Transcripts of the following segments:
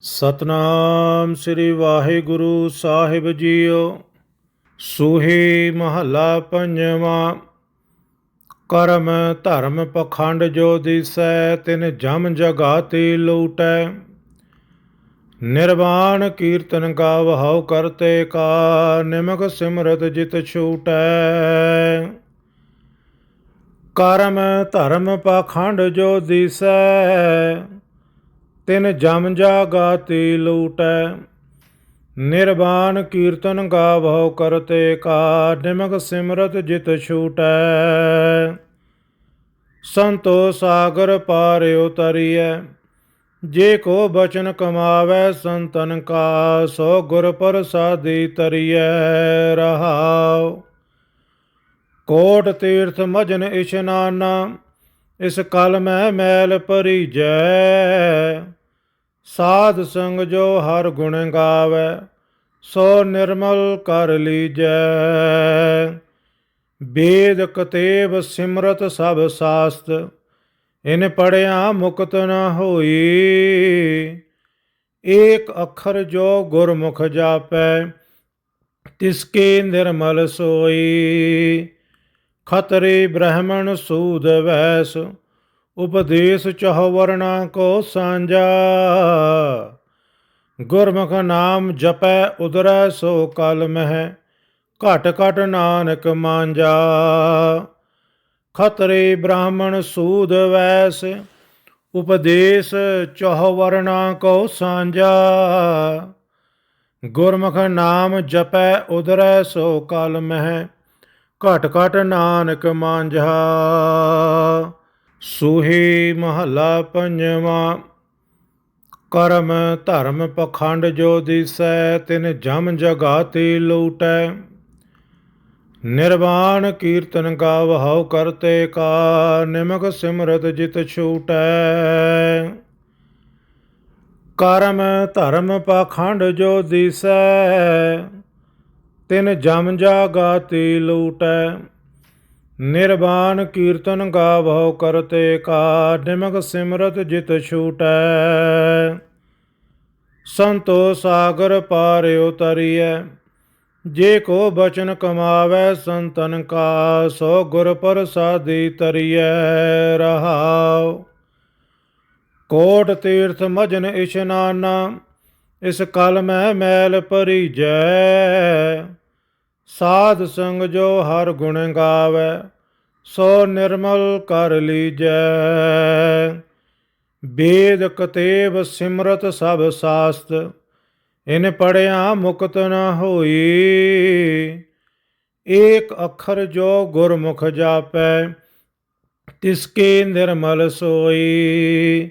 ਸਤਨਾਮ ਸ੍ਰੀ ਵਾਹਿਗੁਰੂ ਸਾਹਿਬ ਜੀਓ। ਸੂਹੀ ਮਹੱਲਾ ਪੰਜਵਾਂ। ਕਰਮ ਧਰਮ ਪਖੰਡ ਜੋ ਦਿਸੈ, ਤਿਨ ਜਮ ਜਗਾਤੀ ਲੂਟੈ। ਨਿਰਵਾਣ ਕੀਰਤਨ ਗਾਵਹੁ ਕਰਤੇ ਕਾ, ਨਿਮਕ ਸਿਮਰਤ ਜਿਤ ਛੂਟੈ। ਕਰਮ ਧਰਮ ਪਖੰਡ ਜੋ ਦਿਸੈ ਤਿਨ ਜਮ ਜਾਗਾਤੀ ਲੂਟੈ ਨਿਰਵਾਣ ਕੀਰਤਨ ਗਾਵਹੁ ਕਰਤੇ ਕਾ, ਨਿਮਕ ਸਿਮਰਤ ਜਿਤ ਛੂਟੈ। ਸੰਤੋ ਸਾਗਰ ਪਾਰ ਉਤਰੀਐ, ਜੇ ਕੋ ਬਚਨ ਕਮਾਵੈ ਸੰਤਨ ਕਾ, ਸੋ ਗੁਰ ਪ੍ਰਸਾਦੀ ਤਰੀਐ ਰਹਾਉ। ਕੋਟ ਤੀਰਥ ਮਜਨ ਇਸ਼ਨਾਨਾ ਇਸ ਕਲ ਮੈਂ ਮੈਲ ਪਰੀਜੈ ਸਾਧ ਸੰਗ ਜੋ ਹਰ ਗੁਣ ਗਾਵੇ, ਸੋ ਨਿਰਮਲ ਕਰ ਲੀਜੈ। ਵੇਦ ਕਤੇਬ ਸਿਮਰਤ ਸਭ ਸਾਸਤ, ਇਨ ਪੜਿਆ ਮੁਕਤ ਨ ਹੋਈ। ਏਕ ਅੱਖਰ ਜੋ ਗੁਰਮੁਖ ਜਾਪੈ, ਤਿਸਕੇ ਨਿਰਮਲ ਸੋਈ। ਖਤਰੇ ਬ੍ਰਾਹਮਣ ਸੂਦ ਵੈਸ ਉਪਦੇਸ਼ ਚਹ ਵਰਣਾ ਕੋ ਸਾਂਝਾ। ਗੁਰਮੁਖ ਨਾਮ ਜਪੈ ਉਦਰੈ ਸੋ ਕਲ ਮਹਿ, ਘਟ ਘਟ ਨਾਨਕ ਮਾਂਜਾ। ਖਤਰੇ ਬ੍ਰਾਹਮਣ ਸੂਦ ਵੈਸ, ਉਪਦੇਸ਼ ਚਹ ਵਰਣਾ ਕੋ ਸਾਂਝਾ। ਗੁਰਮੁਖ ਨਾਮ ਜਪੈ ਉਦਰੈ ਸੋ ਕਲ ਮਹਿ, ਘਟ ਘਟ ਨਾਨਕ ਮਾਂਝਾ ਸੂਹੀ ਮਹੱਲਾ ਪੰਜਵਾਂ, ਕਰਮ ਧਰਮ ਪਖੰਡ ਜੋ ਦਿਸੈ, ਤਿਨ ਜਮ ਜਗਾਤੀ ਲੂਟੈ। ਨਿਰਵਾਣ ਕੀਰਤਨ ਗਾਵਹੁ ਕਰਤੇ ਕਾ, ਨਿਮਕ ਸਿਮਰਤ ਜਿਤ ਛੂਟੈ। ਕਰਮ ਧਰਮ ਪਖੰਡ ਜੋ ਦਿਸੈ, ਤਿਨ ਜਮ ਜਾਗਾਤੀ ਲੂਟੈ। ਨਿਰਵਾਣ ਕੀਰਤਨ ਗਾਵਹੁ ਕਰਤੇ ਕਾ ਨਿਮਕ ਸਿਮਰਤ ਜਿਤ ਛੂਟੈ। ਸੰਤੋ ਸਾਗਰ ਪਾਰ ਉਤਰੀਐ, ਜੇ ਕੋ ਬਚਨ ਕਮਾਵੈ ਸੰਤਨ ਕਾ, ਸੋ ਗੁਰ ਪ੍ਰਸਾਦੀ ਤਰੀਐ ਰਹਾਉ। ਕੋਟ ਤੀਰਥ ਮਜਨ ਇਸ਼ਨਾਨਾ ਇਸ ਕਲ ਮੈਂ ਮੈਲ ਪਰੀਜੈ ਸਾਧ ਸੰਗ ਜੋ ਹਰ ਗੁਣ ਗਾਵੇ, ਸੋ ਨਿਰਮਲ ਕਰ ਲੀਜੈ। ਵੇਦ ਕਤੇਬ ਸਿਮਰਤ ਸਭ ਸਾਸਤ, ਇਨ ਪੜਿਆ ਮੁਕਤ ਨ ਹੋਈ। ਏਕ ਅੱਖਰ ਜੋ ਗੁਰਮੁਖ ਜਾਪੈ, ਤਿਸਕੇ ਨਿਰਮਲ ਸੋਈ।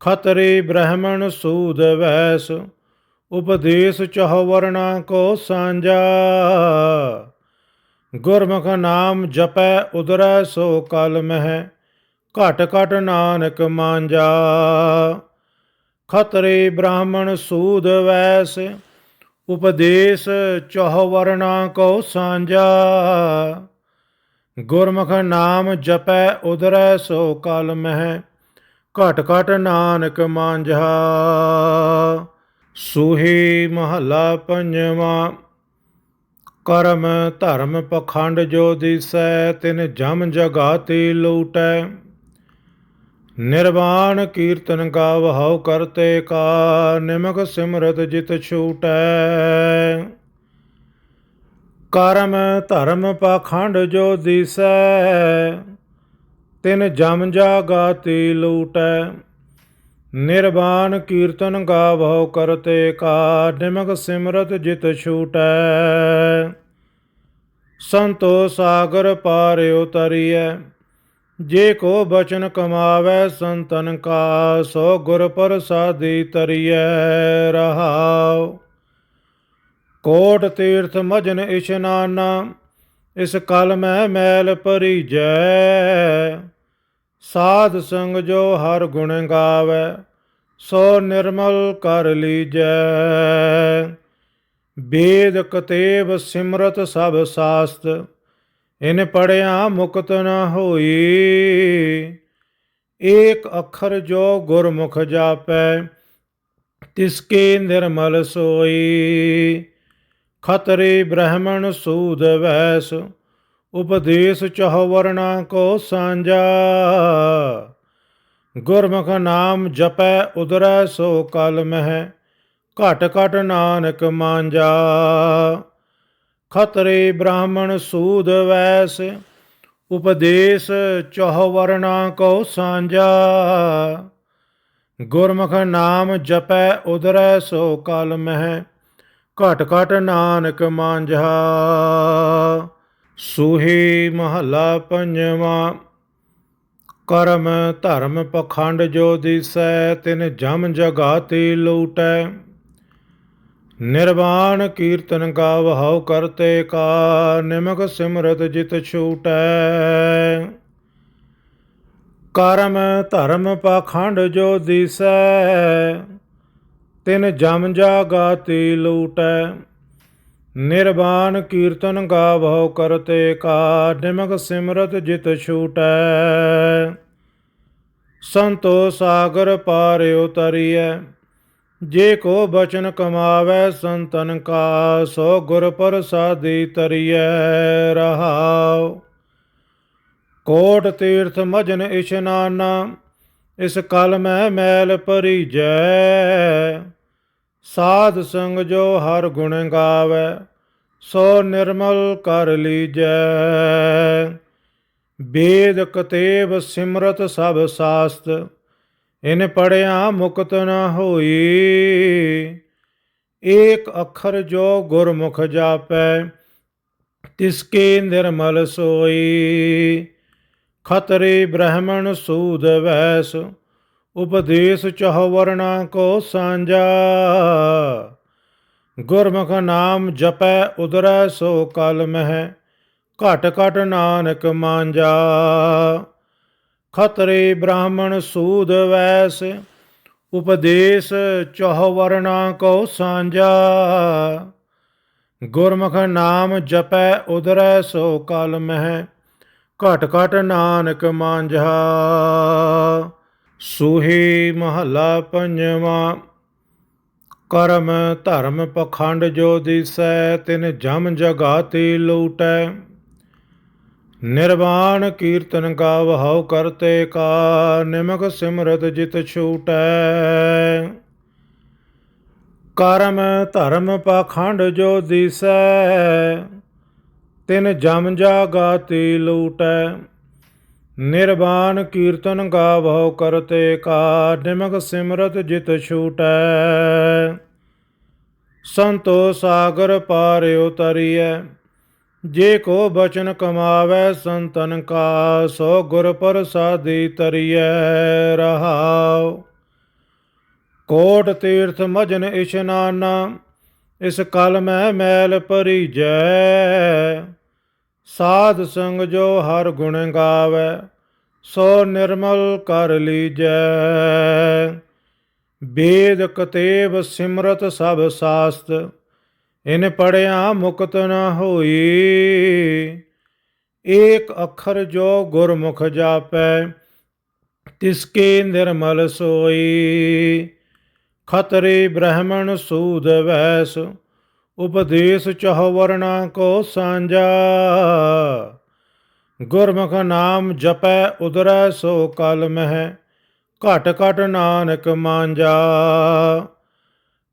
ਖਤਰੇ ਬ੍ਰਾਹਮਣ ਸੂਦ ਵੈਸ ਉਪਦੇਸ਼ ਚਹ ਵਰਣਾ ਕੋ ਸਾਂਝਾ। ਗੁਰਮੁਖ ਨਾਮ ਜਪੈ ਉਦਰੈ ਸੋ ਕਲ ਮਹਿ, ਘਟ ਘਟ ਨਾਨਕ ਮਾਂਜਾ। ਖਤਰੇ ਬ੍ਰਾਹਮਣ ਸੂਦ ਵੈਸ, ਉਪਦੇਸ਼ ਚਹ ਵਰਣਾ ਕੋ ਸਾਂਝਾ। ਗੁਰਮੁਖ ਨਾਮ ਜਪੈ ਉਦਰੈ ਸੋ ਕਲ ਮਹਿ, ਘਟ ਘਟ ਨਾਨਕ ਮਾਂਝਾ ਸੂਹੀ ਮਹੱਲਾ ਪੰਜਵਾਂ, ਕਰਮ ਧਰਮ ਪਖੰਡ ਜੋ ਦਿਸੈ, ਤਿਨ ਜਮ ਜਗਾਤੀ ਲੂਟੈ। ਨਿਰਵਾਣ ਕੀਰਤਨ ਗਾਵਹੁ ਕਰਤੇ ਕਾ, ਨਿਮਕ ਸਿਮਰਤ ਜਿਤ ਛੂਟੈ। ਕਰਮ ਧਰਮ ਪਖੰਡ ਜੋ ਦਿਸੈ, ਤਿਨ ਜਮ ਜਾਗਾਤੀ ਲੂਟੈ। ਨਿਰਵਾਣ ਕੀਰਤਨ ਗਾਵਹੁ ਕਰਤੇ ਕਾ ਨਿਮਕ ਸਿਮਰਤ ਜਿਤ ਛੂਟੈ। ਸੰਤੋ ਸਾਗਰ ਪਾਰ ਉਤਰੀਐ, ਜੇ ਕੋ ਬਚਨ ਕਮਾਵੈ ਸੰਤਨ ਕਾ, ਸੋ ਗੁਰ ਪ੍ਰਸਾਦੀ ਤਰੀਐ ਰਹਾਉ। ਕੋਟ ਤੀਰਥ ਮਜਨ ਇਸ਼ਨਾਨਾ ਇਸ ਕਲ ਮੈਂ ਮੈਲ ਪਰੀਜੈ ਸਾਧ ਸੰਗ ਜੋ ਹਰ ਗੁਣ ਗਾਵੇ, ਸੋ ਨਿਰਮਲ ਕਰ ਲੀਜੈ। ਵੇਦ ਕਤੇਬ ਸਿਮਰਤ ਸਭ ਸਾਸਤ, ਇਨ ਪੜਿਆ ਮੁਕਤ ਨ ਹੋਈ। ਏਕ ਅੱਖਰ ਜੋ ਗੁਰਮੁਖ ਜਾਪੈ ਤਿਸਕੇ ਨਿਰਮਲ ਸੋਈ। ਖਤਰੇ ਬ੍ਰਾਹਮਣ ਸੂਦ ਵੈਸ ਉਪਦੇਸ਼ ਚਹੁ ਵਰਣਾ ਕੋ ਸਾਂਝਾ। ਗੁਰਮੁਖ ਨਾਮ ਜਪੈ ਉਦਰੈ ਸੋ ਕਲ ਮਹਿ, ਘਟ ਘਟ ਨਾਨਕ ਮਾਂਜਾ। ਖਤਰੇ ਬ੍ਰਾਹਮਣ ਸੂਦ ਵੈਸ, ਉਪਦੇਸ਼ ਚਹੁ ਵਰਣਾ ਕੋ ਸਾਂਝਾ। ਗੁਰਮੁਖ ਨਾਮ ਜਪੈ ਉਦਰੈ ਸੋ ਕਲ ਮਹਿ, ਘਟ ਘਟ ਨਾਨਕ ਮਾਂਝਾ ਸੂਹੀ ਮਹਲਾ ਪੰਜਵਾ, ਕਰਮ ਧਰਮ ਪਖੰਡ ਜੋ ਦਿਸੈ, ਤਿਨ ਜਮ ਜਗਾਤੀ ਲੂਟੈ। ਨਿਰਵਾਣ ਕੀਰਤਨ ਗਾਵਹੁ ਕਰਤੇ ਕਾ, ਨਿਮਕ ਸਿਮਰਤ ਜਿਤ ਛੂਟੈ। ਕਰਮ ਧਰਮ ਪਖੰਡ ਜੋ ਦਿਸੈ, ਤਿਨ ਜਮ ਜਾਗਾਤੀ ਲੂਟੈ। ਨਿਰਵਾਣ ਕੀਰਤਨ ਗਾਵਹੁ ਕਰਤੇ ਕਾ ਨਿਮਕ ਸਿਮਰਤ ਜਿਤ ਛੂਟੈ। ਸੰਤੋ ਸਾਗਰ ਪਾਰ ਉਤਰੀਐ, ਜੇ ਕੋ ਬਚਨ ਕਮਾਵੈ ਸੰਤਨ ਕਾ, ਸੋ ਗੁਰ ਪ੍ਰਸਾਦੀ ਤਰੀਐ ਰਹਾਉ। ਕੋਟ ਤੀਰਥ ਮਜਨ ਇਸ਼ਨਾਨਾ ਇਸ ਕਲ ਮੈਂ ਮੈਲ ਪਰੀਜੈ ਸਾਧ ਸੰਗ ਜੋ ਹਰ ਗੁਣ ਗਾਵੇ, ਸੋ ਨਿਰਮਲ ਕਰ ਲੀਜੈ। ਵੇਦ ਕਤੇਬ ਸਿਮਰਤ ਸਭ ਸਾਸਤ, ਇਨ ਪੜਿਆ ਮੁਕਤ ਨ ਹੋਈ। ਏਕ ਅੱਖਰ ਜੋ ਗੁਰਮੁਖ ਜਾਪੈ, ਤਿਸਕੇ ਨਿਰਮਲ ਸੋਈ। ਖਤਰੇ ਬ੍ਰਾਹਮਣ ਸੂਦ ਵੈਸ ਉਪਦੇਸ਼ ਚਹੁ ਵਰਣਾ ਕੋ ਸਾਂਝਾ। ਗੁਰਮੁਖ ਨਾਮ ਜਪੈ ਉਦਰੈ ਸੋ ਕਲ ਮਹਿ, ਘਟ ਘਟ ਨਾਨਕ ਮਾਂਜਾ। ਖਤਰੇ ਬ੍ਰਾਹਮਣ ਸੂਦ ਵੈਸ, ਉਪਦੇਸ਼ ਚਹੁ ਵਰਣਾ ਕੋ ਸਾਂਝਾ। ਗੁਰਮੁਖ ਨਾਮ ਜਪੈ ਉਦਰੈ ਸੋ ਕਲ ਮਹਿ, ਘਟ ਘਟ ਨਾਨਕ ਮਾਂਝਾ ਸੂਹੀ ਮਹਲਾ ਪੰਜਵਾ, ਕਰਮ ਧਰਮ ਪਖੰਡ ਜੋ ਦਿਸੈ, ਤਿਨ ਜਮ ਜਗਾਤੀ ਲੂਟੈ। ਨਿਰਵਾਣ ਕੀਰਤਨ ਗਾਵਹੁ ਕਰਤੇ ਕਾ, ਨਿਮਕ ਸਿਮਰਤ ਜਿਤ ਛੂਟੈ। ਕਰਮ ਧਰਮ ਪਖੰਡ ਜੋ ਦਿਸੈ, ਤਿਨ ਜਮ ਜਾਗਾਤੀ ਲੂਟੈ। ਨਿਰਵਾਣ ਕੀਰਤਨ ਗਾਵਹੁ ਕਰਤੇ ਕਾ ਨਿਮਕ ਸਿਮਰਤ ਜਿਤ ਛੂਟੈ। ਸੰਤੋ ਸਾਗਰ ਪਾਰ ਉਤਰੀਐ, ਜੇ ਕੋ ਬਚਨ ਕਮਾਵੈ ਸੰਤਨ ਕਾ, ਸੋ ਗੁਰ ਪ੍ਰਸਾਦੀ ਤਰੀਐ ਰਹਾਉ। ਕੋਟ ਤੀਰਥ ਮਜਨ ਇਸ਼ਨਾਨਾ ਇਸ ਕਲ ਮੈਂ ਮੈਲ ਪਰੀਜੈ ਸਾਧ ਸੰਗ ਜੋ ਹਰ ਗੁਣ ਗਾਵੇ, ਸੋ ਨਿਰਮਲ ਕਰ ਲੀਜੈ। ਵੇਦ ਕਤੇਬ ਸਿਮਰਤ ਸਭ ਸਾਸਤ, ਇਨ ਪੜਿਆ ਮੁਕਤ ਨ ਹੋਈ। ਏਕ ਅੱਖਰ ਜੋ ਗੁਰਮੁਖ ਜਾਪੈ, ਤਿਸਕੇ ਨਿਰਮਲ ਸੋਈ। ਖਤਰੇ ਬ੍ਰਾਹਮਣ ਸੂਦ ਵੈਸ ਉਪਦੇਸ਼ ਚਹੁ ਵਰਣਾ ਕੋ ਸਾਂਝਾ। ਗੁਰਮੁਖ ਨਾਮ ਜਪੈ ਉਦਰੈ ਸੋ ਕਲ ਮਹਿ, ਘਟ ਘਟ ਨਾਨਕ ਮਾਂਜਾ।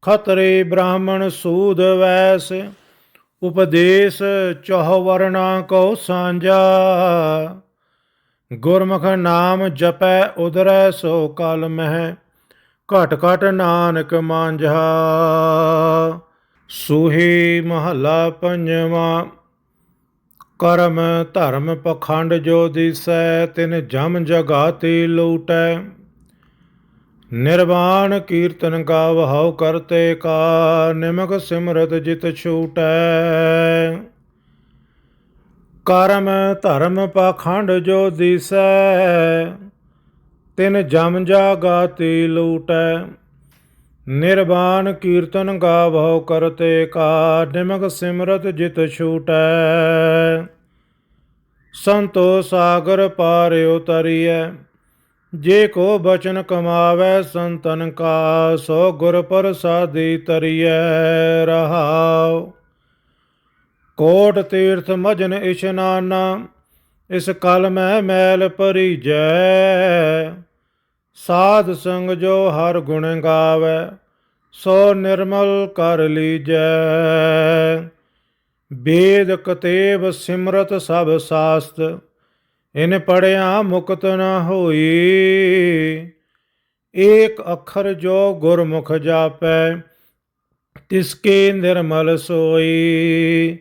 ਖਤਰੇ ਬ੍ਰਾਹਮਣ ਸੂਦ ਵੈਸ, ਉਪਦੇਸ਼ ਚਹੁ ਵਰਣਾ ਕੋ ਸਾਂਝਾ। ਗੁਰਮੁਖ ਨਾਮ ਜਪੈ ਉਦਰੈ ਸੋ ਕਲ ਮਹਿ, ਘਟ ਘਟ ਨਾਨਕ ਮਾਂਝਾ ਸੂਹੀ ਮਹਲਾ ਪੰਜਵਾ, ਕਰਮ ਧਰਮ ਪਖੰਡ ਜੋ ਦਿਸੈ, ਤਿਨ ਜਮ ਜਗਾਤੀ ਲੂਟੈ। ਨਿਰਵਾਣ ਕੀਰਤਨ ਗਾਵਹੁ ਕਰਤੇ ਕਾ, ਨਿਮਕ ਸਿਮਰਤ ਜਿਤ ਛੂਟੈ। ਕਰਮ ਧਰਮ ਪਖੰਡ ਜੋ ਦਿਸੈ, ਤਿਨ ਜਮ ਜਾਗਾਤੀ ਲੂਟੈ। ਨਿਰਵਾਣ ਕੀਰਤਨ ਗਾਵਹੁ ਕਰਤੇ ਕਾ ਨਿਮਕ ਸਿਮਰਤ ਜਿਤ ਛੂਟੈ। ਸੰਤੋ ਸਾਗਰ ਪਾਰ ਉਤਰੀਐ, ਜੇ ਕੋ ਬਚਨ ਕਮਾਵੇ, ਸੰਤਨ ਕਾ ਸੋ ਗੁਰ ਪ੍ਰਸਾਦੀ ਤਰੀਐ ਰਹਾਉ। ਕੋਟ ਤੀਰਥ ਮਜਨ ਇਸ਼ਨਾਨਾ ਇਸ ਕਲ ਮੈਂ ਮੈਲ ਪਰੀਜੈ ਸਾਧ ਸੰਗ ਜੋ ਹਰ ਗੁਣ ਗਾਵੇ, ਸੋ ਨਿਰਮਲ ਕਰ ਲੀਜੈ। ਵੇਦ ਕਤੇਬ ਸਿਮਰਤ ਸਭ ਸਾਸਤ, ਇਨ ਪੜਿਆ ਮੁਕਤ ਨ ਹੋਈ। ਏਕ ਅੱਖਰ ਜੋ ਗੁਰਮੁਖ ਜਾਪੈ ਤਿਸ ਕੇ ਨਿਰਮਲ ਸੋਈ।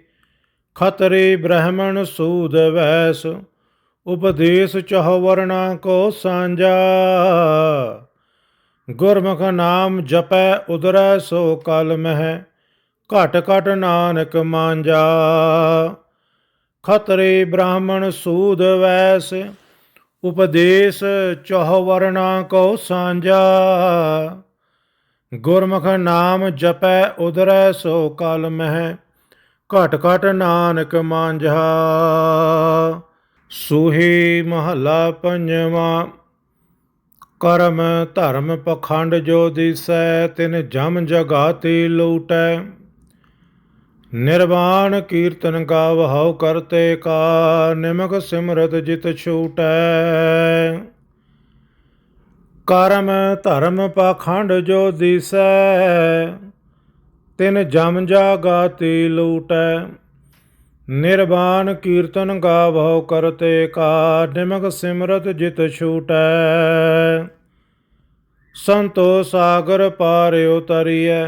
ਖਤਰੇ ਬ੍ਰਾਹਮਣ ਸੂਦ ਵੈਸ ਉਪਦੇਸ਼ ਚਹ ਵਰਣਾ ਕੋ ਸਾਂਝਾ। ਗੁਰਮੁਖ ਨਾਮ ਜਪੈ ਉਦਰੈ ਸੋ ਕਲ ਮਹਿ, ਘਟ ਘਟ ਨਾਨਕ ਮਾਂਜਾ। ਖਤਰੇ ਬ੍ਰਾਹਮਣ ਸੂਦ ਵੈਸ, ਉਪਦੇਸ਼ ਚਹ ਵਰਣਾ ਕੋ ਸਾਂਝਾ। ਗੁਰਮੁਖ ਨਾਮ ਜਪੈ ਉਦਰੈ ਸੋ ਕਲ ਮਹਿ, ਘਟ ਘਟ ਨਾਨਕ ਮਾਂਝਾ ਸੂਹੀ ਮਹੱਲਾ ਪੰਜਵਾਂ, ਕਰਮ ਧਰਮ ਪਖੰਡ ਜੋ ਦਿਸੈ, ਤਿਨ ਜਮ ਜਗਾਤੀ ਲੂਟੈ। ਨਿਰਵਾਣ ਕੀਰਤਨ ਗਾਵਹੁ ਕਰਤੇ ਕਾ, ਨਿਮਕ ਸਿਮਰਤ ਜਿਤ ਛੂਟੈ। ਕਰਮ ਧਰਮ ਪਖੰਡ ਜੋ ਦਿਸੈ, ਤਿਨ ਜਮ ਜਾਗਾਤੀ ਲੂਟੈ। ਨਿਰਵਾਣ ਕੀਰਤਨ ਗਾਵਹੁ ਕਰਤੇ ਕਾ ਨਿਮਕ ਸਿਮਰਤ ਜਿਤ ਛੂਟੈ। ਸੰਤੋ ਸਾਗਰ ਪਾਰ ਉਤਰੀਐ,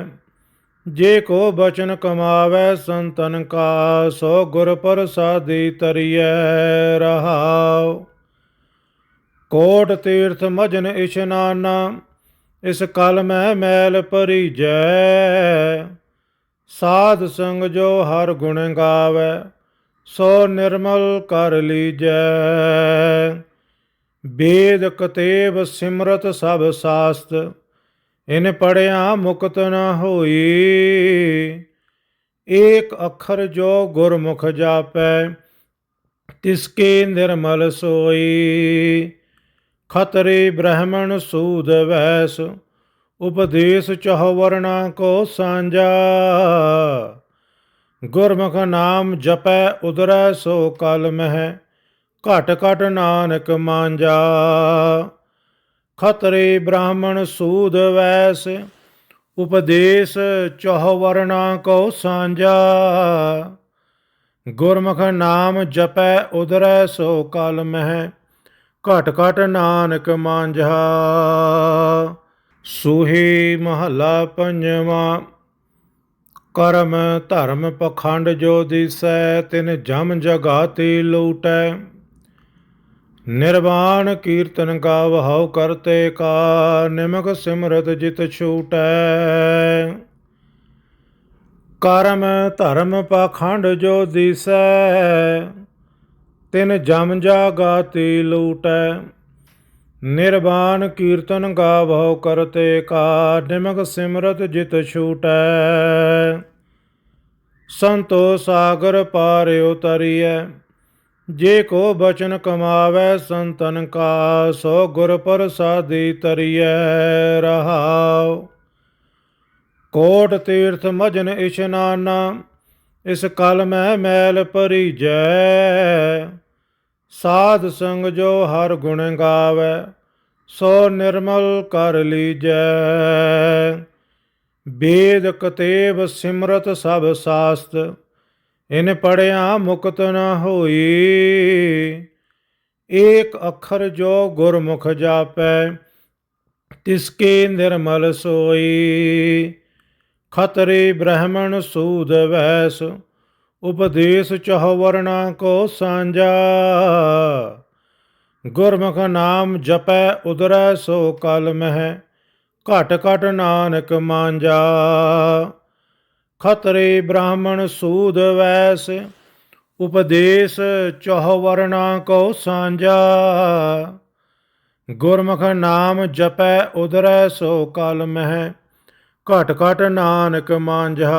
ਜੇ ਕੋ ਬਚਨ ਕਮਾਵੇ ਸੰਤਨ ਕਾ, ਸੋ ਗੁਰ ਪ੍ਰਸਾਦੀ ਤਰੀਐ ਰਹਾਉ। ਕੋਟ ਤੀਰਥ ਮਜਨ ਇਸ਼ਨਾਨਾ ਇਸ ਕਲ ਮੈਂ ਮੈਲ ਪਰੀਜੈ ਸਾਧ ਸੰਗ ਜੋ ਹਰ ਗੁਣ ਗਾਵੇ, ਸੋ ਨਿਰਮਲ ਕਰ ਲੀਜੈ। ਵੇਦ ਕਤੇਬ ਸਿਮਰਤ ਸਭ ਸਾਸਤ, ਇਨ ਪੜਿਆ ਮੁਕਤ ਨ ਹੋਈ। ਏਕ ਅੱਖਰ ਜੋ ਗੁਰਮੁਖ ਜਾਪੈ, ਤਿਸ ਕੇ ਨਿਰਮਲ ਸੋਈ। ਖਤਰੇ ਬ੍ਰਾਹਮਣ ਸੂਦ ਵੈਸ ਉਪਦੇਸ਼ ਚਹ ਵਰਣਾ ਕੋ ਸਾਂਝਾ। ਗੁਰਮੁਖ ਨਾਮ ਜਪੈ ਉਦਰੈ ਸੋ ਕਲ ਮਹਿ, ਘਟ ਘਟ ਨਾਨਕ ਮਾਂਜਾ। ਖਤਰੇ ਬ੍ਰਾਹਮਣ ਸੂਦ ਵੈਸ, ਉਪਦੇਸ਼ ਚਹ ਵਰਣਾ ਕੋ ਸਾਂਝਾ। ਗੁਰਮੁਖ ਨਾਮ ਜਪੈ ਉਦਰੈ ਸੋ ਕਲ ਮਹਿ, ਘਟ ਘਟ ਨਾਨਕ ਮਾਂਝਾ ਸੂਹੀ ਮਹੱਲਾ ਪੰਜਵਾਂ, ਕਰਮ ਧਰਮ ਪਖੰਡ ਜੋ ਦਿਸੈ, ਤਿਨ ਜਮ ਜਗਾਤੀ ਲੂਟੈ। ਨਿਰਵਾਣ ਕੀਰਤਨ ਗਾਵਹੁ ਕਰਤੇ ਕਾ, ਨਿਮਕ ਸਿਮਰਤ ਜਿਤ ਛੂਟੈ। ਕਰਮ ਧਰਮ ਪਖੰਡ ਜੋ ਦਿਸੈ, ਤਿਨ ਜਮ ਜਾਗਾਤੀ ਲੂਟੈ। ਨਿਰਵਾਣ ਕੀਰਤਨ ਗਾਵਹੁ ਕਰਤੇ ਕਾ ਨਿਮਕ ਸਿਮਰਤ ਜਿਤ ਛੂਟੈ। ਸੰਤੋ ਸਾਗਰ ਪਾਰ ਉਤਰੀਐ, ਜੇ ਕੋ ਬਚਨ ਕਮਾਵੇ ਸੰਤਨ ਕਾ, ਸੋ ਗੁਰ ਪ੍ਰਸਾਦੀ ਤਰੀਐ ਰਹਾਉ। ਕੋਟ ਤੀਰਥ ਮਜਨ ਇਸ਼ਨਾਨਾ, ਇਸ ਕਲ ਮੈਂ ਮੈਲ ਪਰੀਜੈ ਸਾਧ ਸੰਗ ਜੋ ਹਰ ਗੁਣ ਗਾਵੇ, ਸੋ ਨਿਰਮਲ ਕਰ ਲੀਜੈ। ਵੇਦ ਕਤੇਬ ਸਿਮਰਤ ਸਭ ਸਾਸਤ, ਇਨ ਪੜਿਆ ਮੁਕਤ ਨ ਹੋਈ। ਏਕ ਅੱਖਰ ਜੋ ਗੁਰਮੁਖ ਜਾਪੈ ਤਿਸ ਨਿਰਮਲ ਸੋਈ। ਖਤਰੇ ਬ੍ਰਾਹਮਣ ਸੂਦ ਵੈਸ ਉਪਦੇਸ਼ ਚਹ ਵਰਣਾ ਕੋ ਸਾਂਝਾ। ਗੁਰਮੁਖ ਨਾਮ ਜਪੈ ਉਦਰੈ ਸੋ ਕਲ ਮਹਿ, ਘਟ ਘਟ ਨਾਨਕ ਮਾਂਜਾ। ਖਤਰੇ ਬ੍ਰਾਹਮਣ ਸੂਦ ਵੈਸ, ਉਪਦੇਸ਼ ਚਹ ਵਰਣਾ ਕੋ ਸਾਂਝਾ। ਗੁਰਮੁਖ ਨਾਮ ਜਪੈ ਉਦਰੈ ਸੋ ਕਲ ਮਹਿ, ਘਟ ਘਟ ਨਾਨਕ ਮਾਂਝਾ